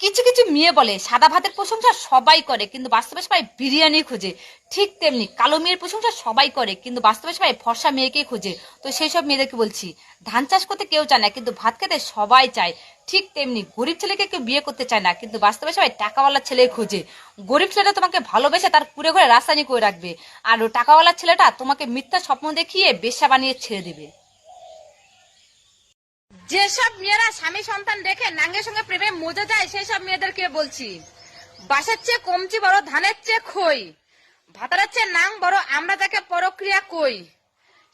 কিছু কিছু মেয়ে বলে, সাদা ভাতের প্রশংসা সবাই করে, কিন্তু বাস্তবে সবাই বিরিয়ানি খোঁজে। ঠিক তেমনি কালো মেয়ের প্রশংসা সবাই করে, কিন্তু বাস্তবে সবাই ফর্সা মেয়েকেই খোঁজে। তো সেই সব মেয়েদেরকে বলছি, ধান চাষ করতে কেউ চায় না, কিন্তু ভাত খেতে সবাই চায়। ঠিক তেমনি গরিব ছেলেকে কেউ বিয়ে করতে চায় না, কিন্তু বাস্তবে সবাই টাকাওয়ালা ছেলে খোঁজে। গরিব ছেলেটা তোমাকে ভালোবেসে তার কুড়ে ঘরে রাসায়নি করে রাখবে, আর টাকাওয়ালা ছেলেটা তোমাকে মিথ্যা স্বপ্ন দেখিয়ে বেশ্যা বানিয়ে ছেড়ে দেবে। যেসব মেয়েরা স্বামী সন্তান রেখে নাঙ্গের সঙ্গে প্রেমে মজা যায় সেই সব মেয়েদেরকে বলছি বাসার চেয়ে কমচি বড়, ধানের চেয়ে খই, ভাতারের চেয়ে নাং বড়, আমরা তাকে পরক্রিয়া কই।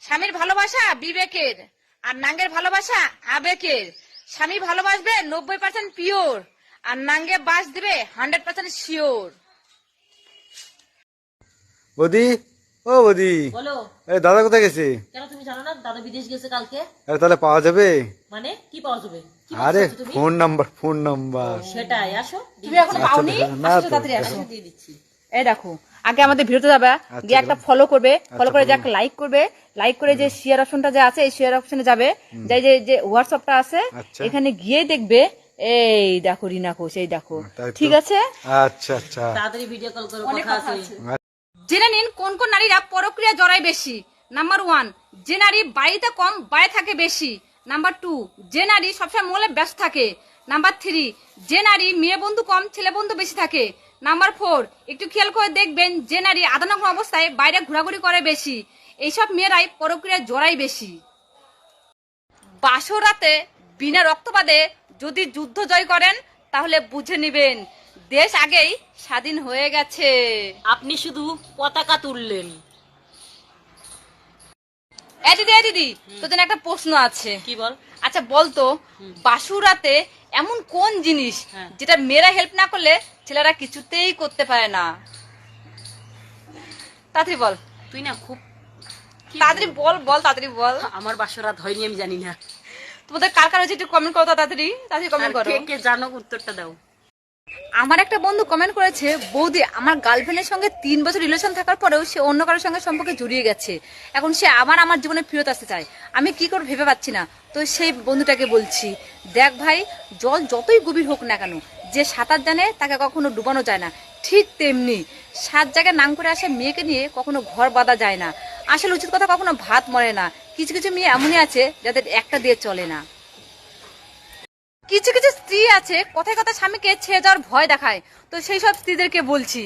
স্বামীর ভালোবাসা বিবেকের, আর নাঙ্গের ভালোবাসা আবেগের। স্বামী ভালোবাসবে নব্বই পার্সেন্ট পিওর আর নাঙ্গে বাস দিবে হান্ড্রেড পার্সেন্ট শিওর বদি ও বদি। বলো। এই দাদা কোথায় গেছে? কেন তুমি জানো না? দাদা বিদেশ গেছে কালকে। আরে তাহলে পাওয়া যাবে? মানে কি পাওয়া যাবে? আরে ফোন নাম্বার ফোন নাম্বার সেটাই আসো। তুমি এখন আচ্ছা, পাওনি? আসো তাড়াতাড়ি আসো। দিয়ে দিচ্ছি। এই দেখো আগে আমাদের ভিডিওতে যাবে আচ্ছা, গিয়ে একটা ফলো করবে ফলো আচ্ছা, করে যে একটা লাইক করবে লাইক করে যে শেয়ার অপশনটা যে আছে এই শেয়ার অপশনে যাবে। যাই যে যে হোয়াটসঅ্যাপটা আছে। এখানে গিয়ে দেখবে এই দেখো রিনা ঘোষ এই দেখো। ঠিক আছে? আচ্ছা আচ্ছা। তাড়াতাড়ি ভিডিও কল করে কথা আছে। জেনে নিন কোন কোন জড়াই বেশি। নাম্বার ওয়ান যে নারী বাড়িতে কম বাড়ি থাকে বেশি। নাম্বার টু যে নারী সবসময় মোলে ব্যস্ত থাকে। নাম্বার থ্রি যে নারী মেয়ে বন্ধু কম, ছেলে বন্ধু বেশি থাকে। নাম্বার ফোর একটু খেয়াল করে দেখবেন যে নারী আদানগ্ন অবস্থায় বাইরে ঘোরাঘুরি করে বেশি। এইসব মেয়েরাই পরক্রিয়া জোড়াই বেশি। বাসরাতে বিনা রক্তপাতে যদি যুদ্ধ জয় করেন, তাহলে বুঝে নেবেন, দেশ আগেই স্বাধীন হয়ে গেছে। আপনি শুধু পতাকা তুললেন। এ দিদি এ দিদি তোর জন্য একটা প্রশ্ন আছে। কি বল? আচ্ছা বলতো বাসুরাতে এমন কোন জিনিস হ্যাঁ। যেটা মেয়েরা হেল্প না করলে ছেলেরা কিছুতেই করতে পারে না? তাড়াতাড়ি বল। তুই না খুব তাড়াতাড়ি বল বল তাড়াতাড়ি বল? আমার বাসরাত হয়নি আমি জানি না। তোমাদের কার কার হচ্ছে একটু কমেন্ট করো তাড়াতাড়ি তাড়াতাড়ি কমেন্ট করো। কে জানো উত্তরটা দাও। আমার একটা বন্ধু কমেন্ট করেছে, বৌদি, আমার গার্লফ্রেন্ডের সঙ্গে তিন বছর রিলেশন থাকার পরেও সে অন্য কারোর সঙ্গে সম্পর্কে জড়িয়ে গেছে। এখন সে আবার আমার জীবনে ফেরত আসতে চায়। আমি কি করে ভেবে পাচ্ছি না। তো সেই বন্ধুটাকে বলছি, দেখ ভাই, জল যতই গভীর হোক না কেন, যে সাঁতার জানে তাকে কখনো ডুবানো যায় না। ঠিক তেমনি সাত জায়গায় নাম করে আসা মেয়েকে নিয়ে কখনো ঘর বাঁধা যায় না। আসলে উচিত কথা কখনো ভাত মরে না। কিছু কিছু মেয়ে এমনই আছে যাদের একটা দিয়ে চলে না। কিছু কিছু স্ত্রী আছে, কথায় কথা স্বামীকে ছেড়ে যাওয়ার ভয় দেখায়। তো সেই সব স্ত্রীদেরকে বলছি,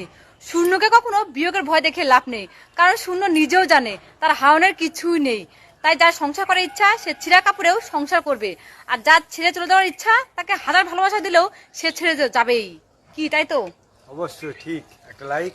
শূন্যকে কখনো বিয়োগের ভয় দেখে লাভ নেই। কারণ শূন্য নিজেও জানে, তার হাওনের কিছুই নেই। তাই যার সংসার করার ইচ্ছা, সে ছিঁড়া কাপড়েও সংসার করবে। আর যার ছেড়ে চলে যাওয়ার ইচ্ছা, তাকে হাজার ভালোবাসা দিলেও সে ছেড়ে যাবেই। কি, তাই তো? অবশ্যই, ঠিক। একটা লাইক